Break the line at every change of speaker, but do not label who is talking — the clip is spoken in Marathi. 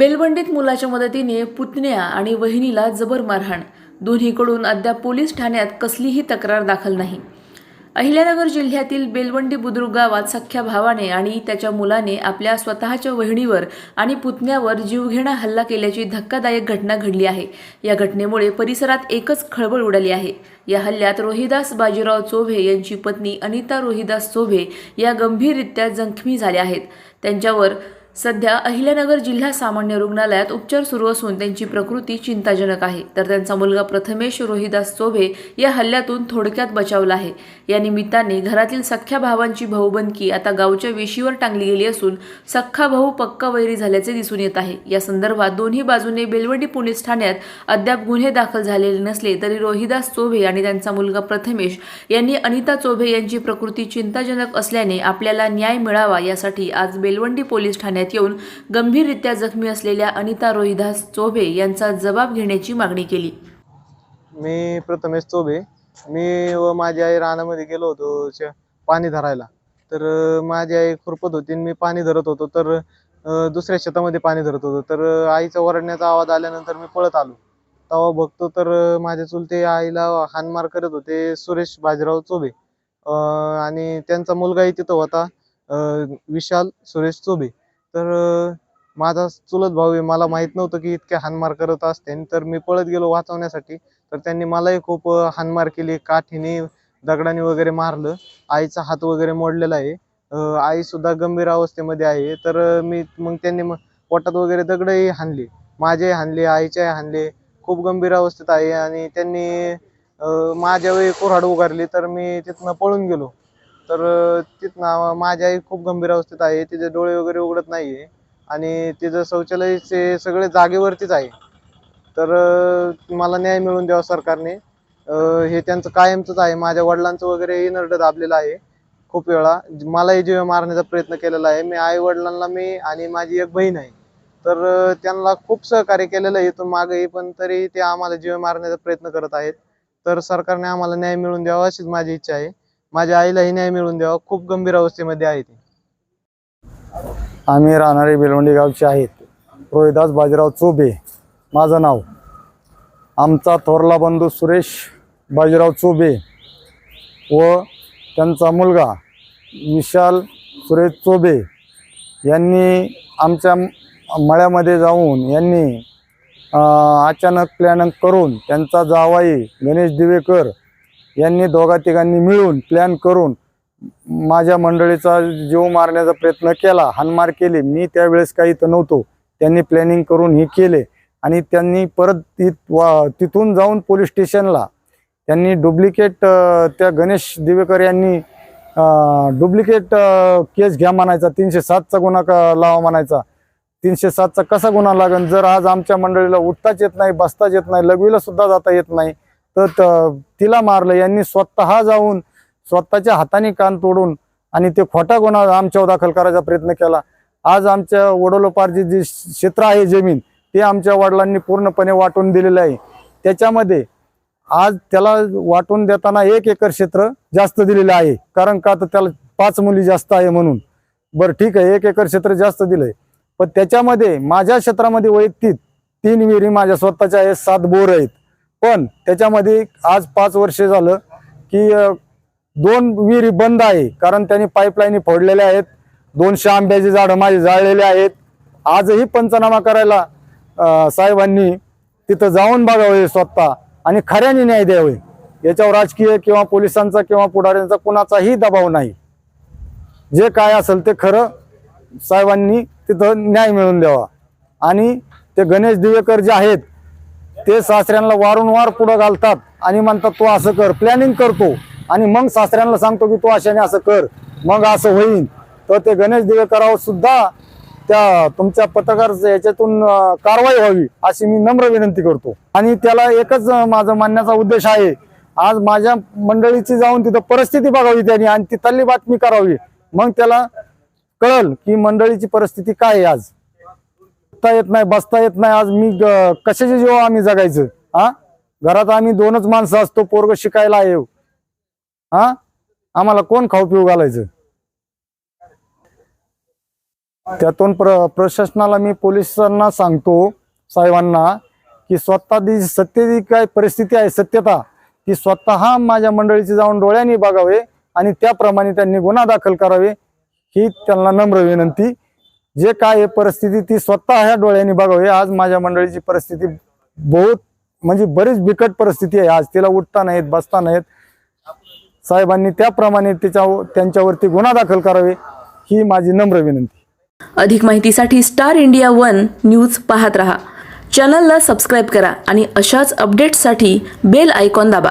बेलबंडीत मुलाच्या मदतीने पुतण्या आणि वहिनीला जबर मारहाण. दोन्हीकडून अद्याप पोलीस ठाण्यात कसलीही तक्रार दाखल नाही. अहिल्यानगर जिल्ह्यातील बेलवंडी बुद्रुक गावात सख्ख्या भावाने आणि त्याच्या मुलाने आपल्या स्वतःच्या वहिणीवर आणि पुतण्यावर जीवघेणा हल्ला केल्याची धक्कादायक घटना घडली आहे. या घटनेमुळे परिसरात एकच खळबळ उडाली आहे. या हल्ल्यात रोहिदास बाजीराव चोभे यांची पत्नी अनिता रोहिदास चोभे या गंभीररित्या जखमी झाल्या आहेत. त्यांच्यावर सध्या अहिल्यानगर जिल्हा सामान्य रुग्णालयात उपचार सुरू असून त्यांची प्रकृती चिंताजनक आहे. तर त्यांचा मुलगा प्रथमेश रोहिदास चोभे या हल्ल्यातून थोडक्यात बचावला आहे. या निमित्ताने घरातील सख्ख्या भावांची भाऊबंदकी आता गावच्या वेशीवर टांगली गेली असून सख्खा भाऊ पक्का वैरी झाल्याचे दिसून येत आहे. या संदर्भात दोन्ही बाजूने बेलवडी पोलीस ठाण्यात अद्याप गुन्हे दाखल झालेले नसले तरी रोहिदास चोभे आणि त्यांचा मुलगा प्रथमेश यांनी अनिता चोभे यांची प्रकृती चिंताजनक असल्याने आपल्याला न्याय मिळावा यासाठी आज बेलवंडी पोलीस ठाण्यात येऊन गंभीररित्या जखमी असलेल्या अनिता रोहिदास चोभे यांचा जबाब घेण्याची मागणी केली.
मी प्रथमेश चोबे. मी व माझी आई रानामध्ये गेलो होतो पाणी धरायला. तर माझी आई खुरपत होती आणि मी पाणी धरत होतो. तर दुसऱ्या शेतामध्ये पाणी धरत होतो. तर आईचा ओरडण्याचा आवाज आल्यानंतर मी पळत आलो. तेव्हा बघतो तर माझ्या चुलते आईला हानमार करत होते सुरेश बाजीराव चोबे. आणि त्यांचा मुलगाही तिथं होता विशाल सुरेश चोबे. तर माझा चुलत भाऊ आहे. मला माहीत नव्हतं की इतके हानमार करत असते. तर मी पळत गेलो वाचवण्यासाठी. तर त्यांनी मलाही खूप हानमार केली. काठीने दगडाने वगैरे मारलं. आईचा हात वगैरे मोडलेला आहे. आईसुद्धा आई सुद्धा गंभीर अवस्थेमध्ये आहे. तर मी मग त्यांनी मग पोटात वगैरे दगडही हानले माझे हाणले. आईच्याही हाणले. खूप गंभीर अवस्थेत आहे. आणि त्यांनी माझ्यावेळी माझ्या वेळी कुऱ्हाड उगारली. तर मी तिथनं पळून गेलो. तर तिथनं माझी आई खूप गंभीर अवस्थेत आहे. तिचे डोळे वगैरे उघडत नाहीये. आणि तिचं शौचालयचे सगळे जागेवरतीच आहे. तर मला न्याय मिळवून द्यावा सरकारने. हे त्यांचं कायमचंच आहे. माझ्या वडिलांचं वगैरे इनर्ड दाबलेलं आहे. खूप वेळा. मलाही जीव मारण्याचा प्रयत्न केलेला आहे. मी आई वडिलांना मी आणि माझी एक बहीण आहे. तर त्यांना खूप सहकार्य केलेलं आहे इथून मागे पण तरी ते आम्हाला जीव मारण्याचा प्रयत्न करत आहेत. तर सरकारने आम्हाला न्याय मिळवून द्यावा अशीच माझी इच्छा आहे. माझ्या आईलाही न्याय मिळून द्यावा. खूप गंभीर अवस्थेमध्ये आहे ती.
आम्ही राहणारे बेलवंडी गावचे आहेत. रोहिदास बाजीराव चोबे माझं नाव. आमचा थोरला बंधू सुरेश बाजीराव चोबे व त्यांचा मुलगा विशाल सुरेश चोबे यांनी आमच्या मळ्यामध्ये जाऊन यांनी अचानक प्लॅन करून त्यांचा जावाई गणेश दिवेकर यांनी दोघा तिघांनी मिळून प्लॅन करून माझ्या मंडळीचा जीव मारण्याचा प्रयत्न केला हानमार केली. मी त्यावेळेस काही तर नव्हतो. त्यांनी प्लॅनिंग करून हे केले. आणि त्यांनी परत ति वा तिथून जाऊन पोलीस स्टेशनला त्यांनी डुप्लिकेट त्या गणेश दिवेकर यांनी डुप्लिकेट केस घ्या म्हणायचा. तीनशे सातचा गुन्हा क- लावा म्हणायचा. तीनशे सातचा कसा गुन्हा लागेल जर आज आमच्या मंडळीला उठताच येत नाही बसताच येत नाही लघवीला सुद्धा जाता येत नाही तर त- तिला मारलं. यांनी स्वतः जाऊन स्वतःच्या हाताने कान तोडून आणि ते खोटा गुन्हा आमच्यावर दाखल करायचा प्रयत्न केला. आज आमच्या वडोलोपारची जी क्षेत्र आहे जमीन ते आमच्या वडिलांनी पूर्णपणे वाटून दिलेलं आहे. त्याच्यामध्ये आज त्याला वाटून देताना एक एकर क्षेत्र जास्त दिलेलं आहे. कारण का? तर त्याला पाच मुली जास्त आहे म्हणून. बरं ठीक आहे. एक एकर क्षेत्र जास्त दिलंय. पण त्याच्यामध्ये माझ्या क्षेत्रामध्ये वैयक्तिक तीन विहिरी माझ्या स्वतःच्या आहेत सात बोर आहेत. पण त्याच्यामध्ये आज पाच वर्ष झालं की दोन विहिरी बंद आहे. कारण त्यांनी पाईपलाईनी फोडलेल्या आहेत. दोनशे आंब्याची झाडं माझे जाळलेली आहेत. आजही पंचनामा करायला साहेबांनी तिथं जाऊन बघावे स्वतः आणि खऱ्याने न्याय द्यावे. याच्यावर राजकीय किंवा पोलिसांचा किंवा पुढाऱ्यांचा कुणाचाही दबाव नाही. जे काय असेल ते खरं साहेबांनी तिथं न्याय मिळवून द्यावा. आणि ते गणेश दिवेकर जे आहेत ते सासऱ्यांना वारंवार पुढं घालतात आणि म्हणतात तू असं कर प्लॅनिंग करतो. आणि मग सासऱ्यांना सांगतो की तू अशाने असं कर मग असं होईल तर ते गणेश दिवेकरावर सुद्धा त्या तुमच्या पत्रकार याच्यातून कारवाई व्हावी अशी मी नम्र विनंती करतो. आणि त्याला एकच माझं मानण्याचा उद्देश आहे आज माझ्या मंडळीची जाऊन तिथं परिस्थिती बघावी त्यांनी आणि तिथली बातमी करावी. मग त्याला कळल की मंडळीची परिस्थिती काय आहे आज. उठता येत नाही बसता येत नाही. आज मी कशाचे जीव आम्ही जगायचं? हा घरात आम्ही दोनच माणसं असतो पोरग शिकायला येऊ हा आम्हाला कोण खाऊ पिऊ घालायचं? त्यातून प्र प्रशासनाला मी पोलिसांना सांगतो साहेबांना की स्वतः जी सत्य जी काय परिस्थिती आहे सत्यता ती स्वतः माझ्या मंडळीची जाऊन डोळ्यांनी बघावे आणि त्याप्रमाणे त्यांनी गुन्हा दाखल करावे ही त्यांना नम्र विनंती. जे काय आहे परिस्थिती ती स्वतः ह्या डोळ्यांनी बघावी. आज माझ्या मंडळीची परिस्थिती बहुत म्हणजे बरीच बिकट परिस्थिती आहे. आज तिला उठता नाहीत बसता नाहीत. साहेबांनी त्याप्रमाणे तिच्या त्यांच्यावरती गुन्हा दाखल करावे ही माझी नम्र विनंती.
अधिक माहितीसाठी स्टार इंडिया वन न्यूज पाहत रहा. चॅनलला सबस्क्राईब करा आणि अशाच अपडेट्ससाठी बेल आयकॉन दाबा.